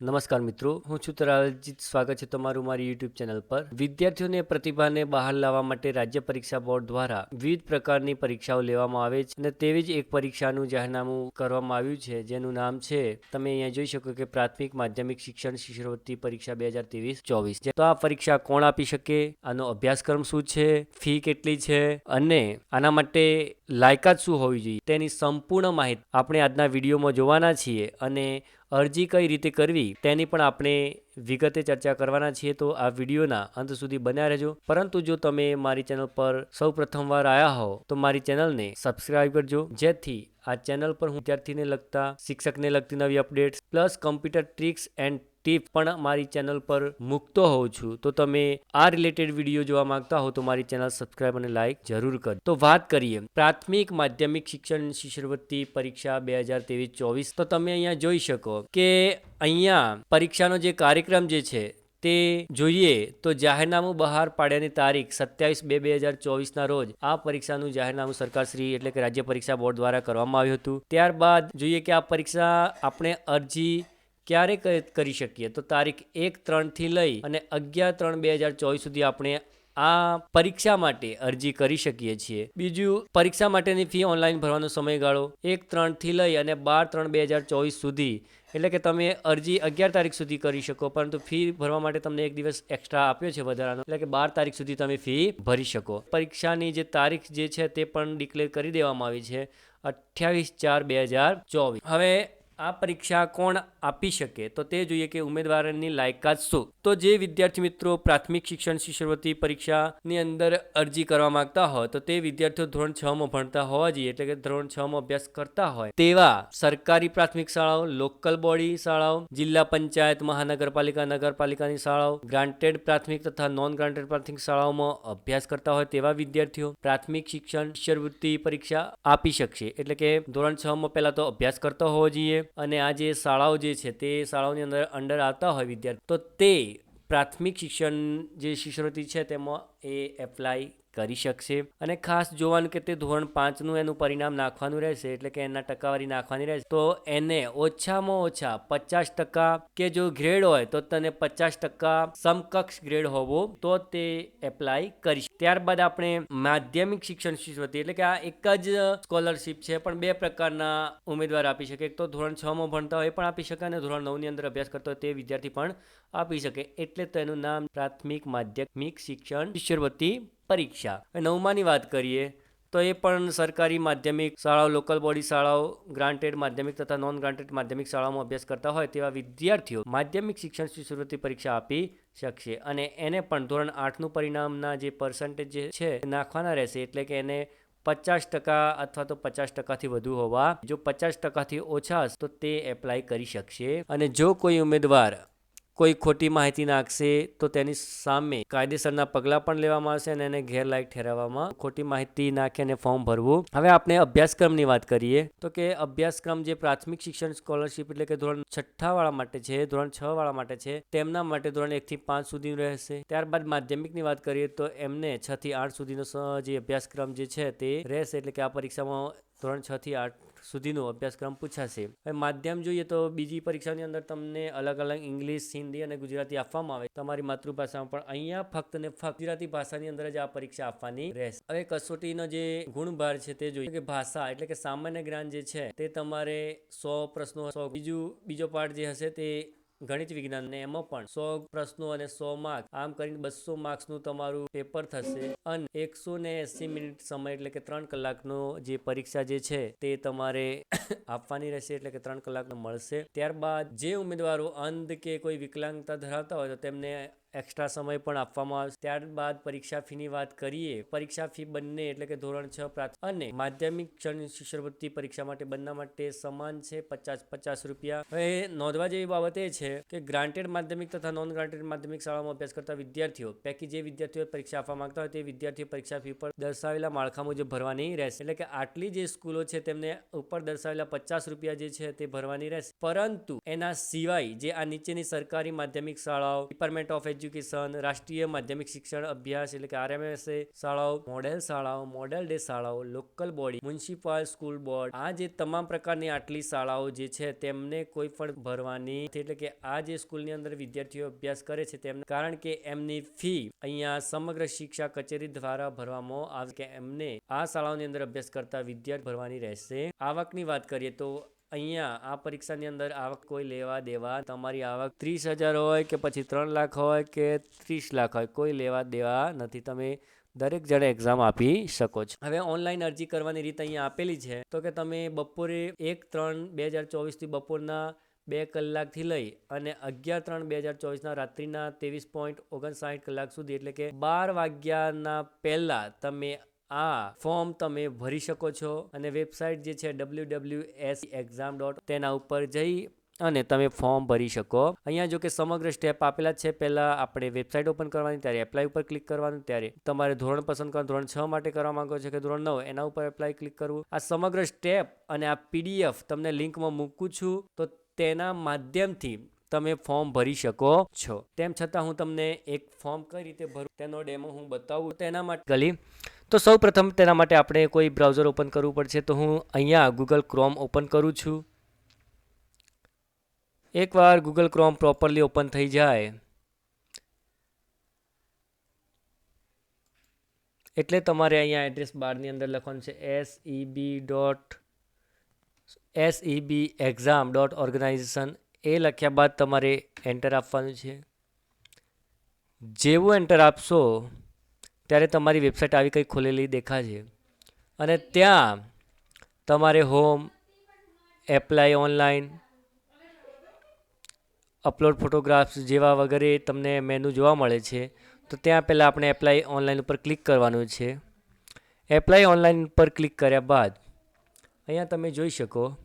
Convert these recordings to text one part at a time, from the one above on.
નમસ્કાર મિત્રો, હું છું તરાલજીત. સ્વાગત છે તમારું મારી યુટ્યુબ ચેનલ પર. વિદ્યાર્થીઓને પ્રતિભાને બહાર લાવવા માટે રાજ્ય પરીક્ષા બોર્ડ દ્વારા વિવિધ પ્રકારની પરીક્ષાઓ લેવામાં આવે છે અને તેવી જ એક પરીક્ષાનું જાહેરનામું કરવામાં આવ્યું છે, જેનું નામ છે, તમે અહીંયા જોઈ શકો કે પ્રાથમિક માધ્યમિક શિક્ષણ શિષ્યવૃત્તિ પરીક્ષા બે હજાર ત્રેવીસ ચોવીસ. તો આ પરીક્ષા કોણ આપી શકે, આનો અભ્યાસક્રમ શું છે, ફી કેટલી છે, અને આના માટે લાયકાત શું હોવી જોઈએ, તેની સંપૂર્ણ માહિતી આપણે આજના વિડીયોમાં જોવાના છીએ અને અરજી કઈ રીતે કરવી, તેની પણ આપણે વિગતે ચર્ચા કરવાના છીએ. તો આ વિડીયોના અંત સુધી બન્યા રહેજો. પરંતુ જો તમે મારી ચેનલ પર સૌ પ્રથમવાર આવ્યા હો તો મારી ચેનલને સબસ્ક્રાઈબ કરજો. જેથી આ ચેનલ પર હું વિદ્યાર્થીને લગતા, શિક્ષકને લગતી નવી updates, plus computer tricks and tip પણ મારી ચેનલ પર મૂકતો હોઉં છું. તો તમે આ રિલેટેડ વીડિયો જોવા માંગતા હો તો મારી ચેનલ સબસ્ક્રાઇબ અને લાઇક જરૂર કર. તો વાત કરીએ પ્રાથમિક માધ્યમિક શિક્ષણ શિષ્યવૃત્તિ પરીક્ષા બે હજાર ત્રેવીસ ચોવીસ. તો તમે અહીંયા જોઈ શકો કે અહીંયા પરીક્ષાનો જે કાર્યક્રમ જે છે તે જોઈએ તો જાહેરનામું બહાર પાડ્યાની તારીખ સત્યાવીસ બે બે હજાર ચોવીસના રોજ આ પરીક્ષાનું જાહેરનામું સરકારશ્રી એટલે કે રાજ્ય પરીક્ષા બોર્ડ દ્વારા કરવામાં આવ્યું હતું. ત્યારબાદ જોઈએ કે આ પરીક્ષા આપણે અરજી ક્યારે કરી શકીએ? તો તારીખ એક ત્રણથી લઈ અને અગિયાર ત્રણ બે હજાર ચોવીસ સુધી આપણે આ પરીક્ષા માટે અરજી કરી શકીએ છીએ. બીજું, પરીક્ષા માટેની ફી ઓનલાઈન ભરવાનો સમયગાળો એક ત્રણથી લઈ અને બાર ત્રણ બે હજાર ચોવીસ સુધી. એટલે કે તમે અરજી અગિયાર તારીખ સુધી કરી શકો, પરંતુ ફી ભરવા માટે તમને એક દિવસ એક્સ્ટ્રા આપ્યો છે વધારાનો. એટલે કે બાર તારીખ સુધી તમે ફી ભરી શકો. પરીક્ષાની જે તારીખ જે છે તે પણ ડિક્લેર કરી દેવામાં આવી છે અઠ્યાવીસ ચાર બે હજાર ચોવીસ. હવે આ પરીક્ષા કોણ આપી શકે? તો તે જોઈએ કે ઉમેદવારની લાયકાત શું? તો જે વિદ્યાર્થી મિત્રો પ્રાથમિક શિક્ષણ શિષ્યવૃત્તિ પરીક્ષાની અંદર અરજી કરવા માંગતા હોય, તો તે વિદ્યાર્થીઓ ધોરણ છ માં ભણતા હોવા જોઈએ, એટલે કે ધોરણ છ માં અભ્યાસ કરતા હોય. તેવા સરકારી પ્રાથમિક શાળાઓ, લોકલ બોડી શાળાઓ, જિલ્લા પંચાયત, મહાનગરપાલિકા, નગરપાલિકાની શાળાઓ ગ્રાન્ટેડ પ્રાથમિક તથા નોન ગ્રાન્ટેડ પ્રાથમિક શાળાઓમાં અભ્યાસ કરતા હોય તેવા વિદ્યાર્થીઓ પ્રાથમિક શિક્ષણ શિષ્યવૃત્તિ પરીક્ષા આપી શકશે. એટલે કે ધોરણ છ માં પહેલા તો અભ્યાસ કરતો હોવો જોઈએ. અને આ જે શાળાઓ જે છે તે શાળાઓની અંદર અંડર આવતા હોય વિદ્યાર્થી તો તે પ્રાથમિક શિક્ષણ જે શિષ્યવૃત્તિ છે તેમાં એ એપ્લાય કરી શકશે. અને ખાસ જોવાનું કે તે ધોરણ પાંચનું એનું પરિણામ નાખવાનું રહેશે, એટલે કે એના ટકાવારી નાખવાની રહેશે. તો એને ઓછામાં ઓછા પચાસ ટકા કે જો ગ્રેડ હોય તો તને પચાસ ટકા સમકક્ષ ગ્રેડ હોવો, તો તે એપ્લાય કરી ત્યારબાદ આપણે માધ્યમિક શિક્ષણ શિષ્યવૃત્તિ એટલે કે આ એક જ સ્કોલરશિપ છે, પણ બે પ્રકારના ઉમેદવાર આપી શકે. એક તો ધોરણ છ માં ભણતા હોય પણ આપી શકે, અને ધોરણ નવની અંદર અભ્યાસ કરતો હોય તે વિદ્યાર્થી પણ આપી શકે. એટલે તેનું નામ પ્રાથમિક માધ્યમિક શિક્ષણ શિષ્યવૃત્તિ પરીક્ષા. નવમાની વાત કરીએ, તો એ પણ સરકારી માધ્યમિક શાળાઓ લોકલ બોડી શાળાઓ ગ્રાન્ટેડ માધ્યમિક તથા નોન ગ્રાન્ટેડ માધ્યમિક શાળાઓમાં અભ્યાસ કરતા હોય તેવા વિદ્યાર્થીઓ માધ્યમિક શિક્ષણ શિષ્યવૃત્તિ પરીક્ષા આપી શકશે અને એને પણ ધોરણ આઠનું પરિણામના જે પર્સન્ટેજ જે છે નાખવાના રહેશે. એટલે કે એને પચાસ ટકા અથવા તો પચાસ ટકાથી વધુ હોવા, જો પચાસ ટકાથી ઓછા હશે તો તે એપ્લાય કરી શકશે. અને જો કોઈ ઉમેદવાર કોઈ ખોટી માહિતી નાખશે તો તેની સામે કાયદેસરના પગલાં પણ લેવામાં આવશે અને એને ગેરલાયક ઠેરવવામાં ખોટી માહિતી નાખી અને ફોર્મ ભરવું. હવે આપણે અભ્યાસક્રમની વાત કરીએ તો કે અભ્યાસક્રમ જે પ્રાથમિક શિક્ષણ સ્કોલરશિપ એટલે કે ધોરણ છઠ્ઠા વાળા માટે છે, ધોરણ છ વાળા માટે છે, તેમના માટે ધોરણ એકથી પાંચ સુધી રહેશે. ત્યારબાદ માધ્યમિકની વાત કરીએ તો એમને છ થી આઠ સુધીનો જે અભ્યાસક્રમ જે છે તે રહેશે એટલે કે આ પરીક્ષામાં ધોરણ છ થી આઠ સુધીનો અભ્યાસક્રમ પૂછાશે. હવે માધ્યમ જોઈએ તો બીજી પરીક્ષાની અંદર તમને અલગ અલગ ઇંગ્લિશ, હિન્દી અને ગુજરાતી આપવામાં આવે. તમારી માતૃભાષામાં પણ અહીંયા ફક્ત ને ફક્ત ગુજરાતી ભાષાની અંદર જ આ પરીક્ષા આપવાની રહેશે. હવે કસોટીનો જે ગુણભાર છે તે જોઈએ. કે ભાષા એટલે કે સામાન્ય જ્ઞાન જે છે તે તમારે સો પ્રશ્નો, સો બીજું, બીજો પાઠ જે હશે તે ગણિત વિજ્ઞાન ને એમાં પણ સો પ્રશ્નો અને સો માર્ક આમ કરીને બસો માર્ક્સનું તમારું પેપર થશે અને એકસો ને એસી મિનિટ સમય એટલે કે ત્રણ કલાકનો જે પરીક્ષા જે છે તે તમારે આપવાની રહેશે એટલે કે ત્રણ કલાકનો મળશે. ત્યારબાદ જે ઉમેદવારો અંધ કે કોઈ વિકલાંગતા ધરાવતા હોય તો તેમને એક્સ્ટ્રા સમય પણ આપવામાં આવશે ત્યારબાદ પરીક્ષા ફીની વાત કરીએ, પરીક્ષા ફી બંને એટલે કે ધોરણ છ પ્રાથમિક અને માધ્યમિક શિષ્યવૃત્તિ પરીક્ષા માટે બંને માટે સમાન છે પચાસ પચાસ રૂપિયા. હવે નોંધવા જેવી બાબત એ છે કે ગ્રાન્ટેડ માધ્યમિક તથા નોન ગ્રાન્ટેડ માધ્યમિક શાળામાં અભ્યાસ કરતા વિદ્યાર્થીઓ પૈકી જે વિદ્યાર્થીઓ પરીક્ષા આપવા માંગતા હોય તે વિદ્યાર્થીઓ પરીક્ષા ફી પર દર્શાવેલા માળખા મુજબ ભરવાની રહેશે. એટલે કે આટલી જે સ્કૂલો છે તેમને ઉપર દર્શાવેલા પચાસ રૂપિયા જે છે તે ભરવાની રહેશે. પરંતુ એના સિવાય જે આ નીચેની સરકારી માધ્યમિક શાળાઓ ડિપાર્ટમેન્ટ ઓફ એજ્યુકેશન, રાષ્ટ્રીય માધ્યમિક શિક્ષણ અભ્યાસ એટલે કે આરએમએસએ શાળાઓ, મોડેલ શાળાઓ, મોડેલ ડે શાળાઓ, local body, municipal school board, આ જે તમામ પ્રકારની આટલી શાળાઓ જે છે તેમને કોઈ પણ ભરવાની એટલે કે આ જે સ્કૂલની અંદર વિદ્યાર્થીઓ અભ્યાસ કરે છે તેમને, કારણ કે એમની ફી અહીંયા સમગ્ર શિક્ષા કચેરી દ્વારા ભરવામાં આવે કે એમને આ શાળાઓની અંદર અભ્યાસ કરતા વિદ્યાર્થી ભરવાની રહેશે. આવકની વાત કરીએ તો અહીંયા આ પરીક્ષાની અંદર આવક કોઈ લેવા દેવા? તમારી આવક ત્રીસ હજાર હોય કે પછી ત્રણ લાખ હોય કે ત્રીસ લાખ હોય, કોઈ લેવા દેવા નથી. તમે દરેક જણે એક્ઝામ આપી શકો છો. હવે ઓનલાઈન અરજી કરવાની રીત અહીંયા આપેલી છે. તો કે તમે બપોરે એક, ત્રણ, બે હજાર ચોવીસથી બપોરના બે કલાકથી લઈ અને અગિયાર, ત્રણ, બે હજાર ચોવીસના રાત્રિના ત્રેવીસ પોઈન્ટ ઓગણસાઠ કલાક સુધી, એટલે કે બાર વાગ્યાના પહેલાં તમે આ ફોર્મ તમે ભરી શકો છો અને વેબસાઇટ જે છે W W S exam dot તેના ઉપર જઈ અને તમે ફોર્મ ભરી શકો. અહીંયા જો કે સમગ્ર સ્ટેપ આપેલા છે, પહેલાં આપણે વેબસાઇટ ઓપન કરવાની, ત્યારે એપ્લાય ઉપર ક્લિક કરવાનું, ત્યારે તમારે ધોરણ પસંદ કરવાનું, ધોરણ છ માટે કરવા માંગો છો કે ધોરણ નવ, એના ઉપર એપ્લાય ક્લિક કરવું. આ સમગ્ર સ્ટેપ અને આ પીડીએફ તમને લિંકમાં મૂકું છું, તો તેના માધ્યમથી તમે ફોર્મ ભરી શકો છો. તેમ છતાં હું તમને એક ફોર્મ કઈ રીતે ભરું તેનો ડેમો હું બતાવું. તેના માટે ગલી તો સૌ પ્રથમ તેના માટે આપણે કોઈ બ્રાઉઝર ઓપન કરવું પડશે તો હું અહીંયા ગૂગલ ક્રોમ ઓપન કરું છું. એકવાર ગૂગલ ક્રોમ પ્રોપરલી ઓપન થઈ જાય. એટલે તમારે અહીંયા એડ્રેસ બારની અંદર લખવાનું છે S E dot S E exam dot organization એ લખ્યા બાદ તમારે એન્ટર આપવાનું છે. જેવું એન્ટર આપશો ત્યારે તમારી વેબસાઇટ આવી કંઈ ખોલેલી દેખાશે. અને ત્યાં તમારે home apply online upload photographs જેવા વગેરે તમને મેનુ જોવા મળે છે. તો ત્યાં પહેલાં આપણે એપ્લાય ઓનલાઈન ઉપર ક્લિક કરવાનું છે. એપ્લાય ઓનલાઈન પર ક્લિક કર્યા બાદ અહીંયા તમે જોઈ શકો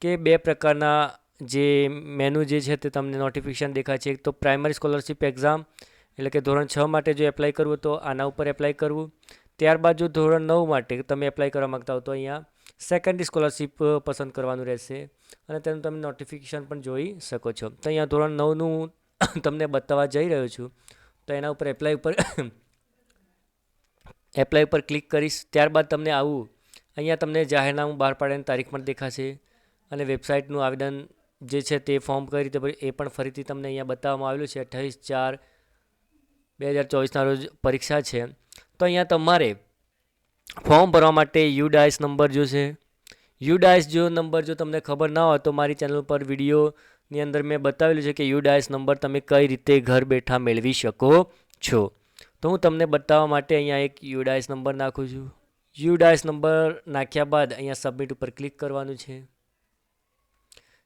કે બે પ્રકારના જે મેનુ જે છે તે તમને નોટિફિકેશન દેખાય છે. એક તો પ્રાઇમરી સ્કોલરશિપ એક્ઝામ એટલે કે ધોરણ છ માટે જો એપ્લાય કરવું તો આના ઉપર એપ્લાય કરવું. ત્યારબાદ જો ધોરણ નવ માટે તમે એપ્લાય કરવા માગતા હો તો અહીંયા સેકન્ડરી સ્કોલરશિપ પસંદ કરવાનું રહેશે. અને તેનું તમે નોટિફિકેશન પણ જોઈ શકો છો. તો અહીંયા ધોરણ નવનું તમને બતાવવા જઈ રહ્યો છું. તો એના ઉપર એપ્લાય ઉપર એપ્લાય ઉપર ક્લિક કરીશ. ત્યારબાદ તમને આવું. અહીંયા તમને જાહેરનામું બહાર પાડવાની તારીખ પણ દેખાશે. અને વેબસાઇટનું આવેદન જે છે તે ફોર્મ કઈ રીતે એ પણ ફરીથી તમને અહીંયા બતાવવામાં આવેલું છે. અઠ્ઠાવીસ ચાર બે હજાર ચોવીસના રોજ પરીક્ષા છે. તો અહીંયા તમારે ફોર્મ ભરવા માટે યુ ડાયસ નંબર જોશે. યુડાઇસ જો નંબર જો તમને ખબર ના હોય તો મારી ચેનલ પર વિડીયોની અંદર મેં બતાવેલું છે કે યુ ડાયસ નંબર તમે કઈ રીતે ઘર બેઠા મેળવી શકો છો. તો હું તમને બતાવવા માટે અહીંયા એક યુ ડાયસ નંબર નાખું છું. યુ ડાયસ નંબર નાખ્યા બાદ અહીંયા સબમિટ ઉપર ક્લિક કરવાનું છે.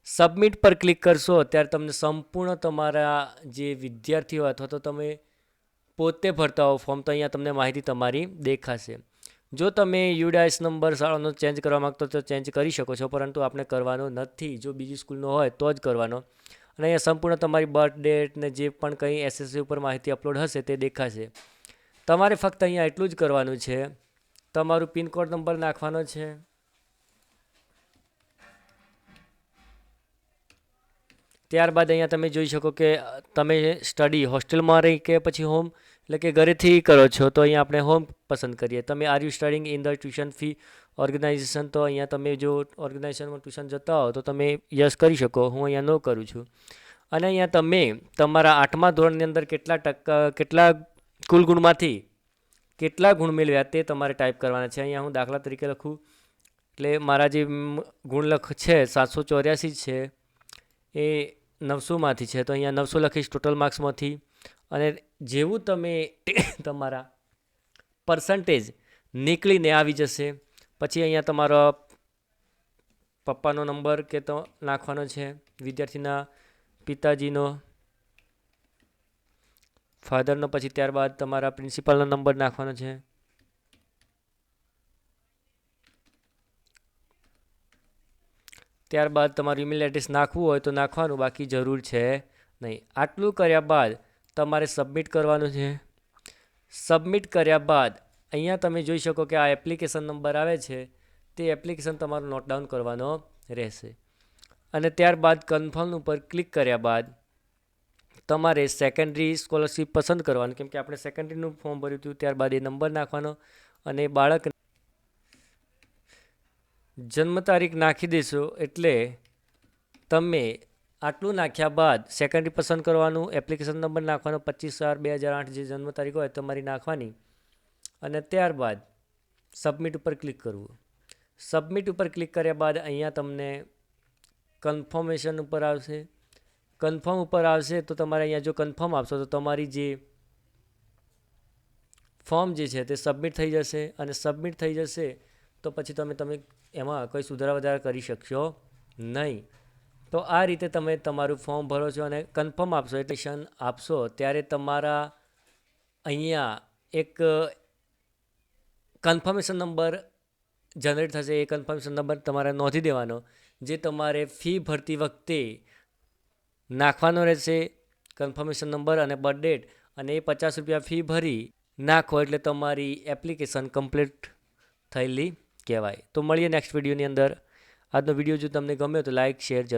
સબમિટ પર ક્લિક કરશો, ત્યારે તમને સંપૂર્ણ તમારા જે વિદ્યાર્થીઓ અથવા તો તમે પોતે ભરતા હો ફોર્મ તો અહીંયા તમને માહિતી તમારી દેખાશે. જો તમે યુડાઇસ નંબર શાળાનો ચેન્જ કરવા માગતો તો ચેન્જ કરી શકો છો, પરંતુ આપણે કરવાનો નથી. જો બીજી સ્કૂલનો હોય તો જ કરવાનો. અને અહીંયા સંપૂર્ણ તમારી બર્થ ડેટ ને જે પણ કંઈ એસએસસી ઉપર માહિતી અપલોડ હશે તે દેખાશે. તમારે ફક્ત અહીંયા એટલું જ કરવાનું છે. તમારું પિનકોડ નંબર નાખવાનો છે. ત્યારબાદ અહીંયા તમે જોઈ શકો કે તમે સ્ટડી હોસ્ટેલમાં રહી કે પછી હોમ એટલે કે ઘરેથી કરો છો, તો અહીંયા આપણે હોમ પસંદ કરીએ. તમે are you studying in the tuition fee organization તો અહીંયા તમે જો ઓર્ગેનાઇઝેશનમાં ટ્યુશન જતા હો, તો તમે યસ કરી શકો, હું અહીંયા નો કરું છું. અને અહીંયા તમે તમારા આઠમા ધોરણની અંદર કેટલા ટકા, કેટલા કુલ ગુણમાંથી કેટલા ગુણ મેળવ્યા તે તમારે ટાઈપ કરવાના છે. અહીંયા હું દાખલા તરીકે લખું, એટલે મારા જે ગુણલખ છે, સાતસો ચોર્યાસી છે, એ નવસોમાંથી છે. તો અહીંયા નવસો લખીશ ટોટલ માર્ક્સમાંથી અને જેવું તમે તમારા પર્સન્ટેજ નીકળીને આવી જશે, પછી અહીંયા તમારો પપ્પાનો નંબર કે તો નાખવાનો છે, વિદ્યાર્થીના પિતાજીનો ફાધરનો પછી ત્યારબાદ તમારા પ્રિન્સિપાલનો નંબર નાખવાનો છે. ત્યારબાદ તમારું ઈમેલ એડ્રેસ નાખવું હોય તો નાખવાનું, બાકી જરૂર છે નહીં. આટલું કર્યા બાદ તમારે સબમિટ કરવાનું છે. સબમિટ કર્યા બાદ અહીંયા તમે જોઈ શકો કે આ એપ્લિકેશન નંબર આવે છે. તે એપ્લિકેશન તમારું નોટ ડાઉન કરવાનો રહેશે. અને ત્યારબાદ કન્ફર્મ ઉપર ક્લિક કર્યા બાદ તમારે સેકન્ડરી સ્કોલરશિપ પસંદ કરવાનું. કેમ કે આપણે સેકન્ડરીનું ફોર્મ ભર્યું હતું, ત્યારબાદ એ નંબર નાખવાનો અને બાળક જન્મ તારીખ નાખી દેશો એટલે તમે આટલું નાખ્યા બાદ સેકન્ડરી પસંદ કરવાનું એપ્લિકેશન નંબર નાખવાનો, પચીસ ચાર, બે હજાર આઠ જે જન્મ તારીખ હોય તમારી નાખવાની. અને ત્યારબાદ સબમિટ ઉપર ક્લિક કરવું. સબમિટ ઉપર ક્લિક કર્યા બાદ અહીંયા તમને કન્ફર્મેશન ઉપર આવશે. કન્ફર્મ ઉપર આવશે તો તમારે અહીંયા જો કન્ફર્મ આપશો તો તમારી જે ફોર્મ જે છે તે સબમિટ થઈ જશે. અને સબમિટ થઈ જશે તો પછી તમે તમે એમાં કોઈ સુધારા વધારા કરી શકશો નહીં. તો આ રીતે તમે તમારું ફોર્મ ભરો છો અને કન્ફર્મ આપશો એપ્લિકેશન આપશો, ત્યારે તમારા અહીંયા એક કન્ફર્મેશન નંબર જનરેટ થશે. એ કન્ફર્મેશન નંબર તમારે નોંધી દેવાનો, જે તમારે ફી ભરતી વખતે નાખવાનો રહેશે કન્ફર્મેશન નંબર અને બર્થ ડેટ અને એ પચાસ રૂપિયા ફી ભરી નાખો એટલે તમારી એપ્લિકેશન કમ્પ્લીટ થયેલી કહેવાય. તો મળીએ નેક્સ્ટ વિડીયોની અંદર. આજનો વીડિયો જો તમને ગમ્યો તો લાઇક શેર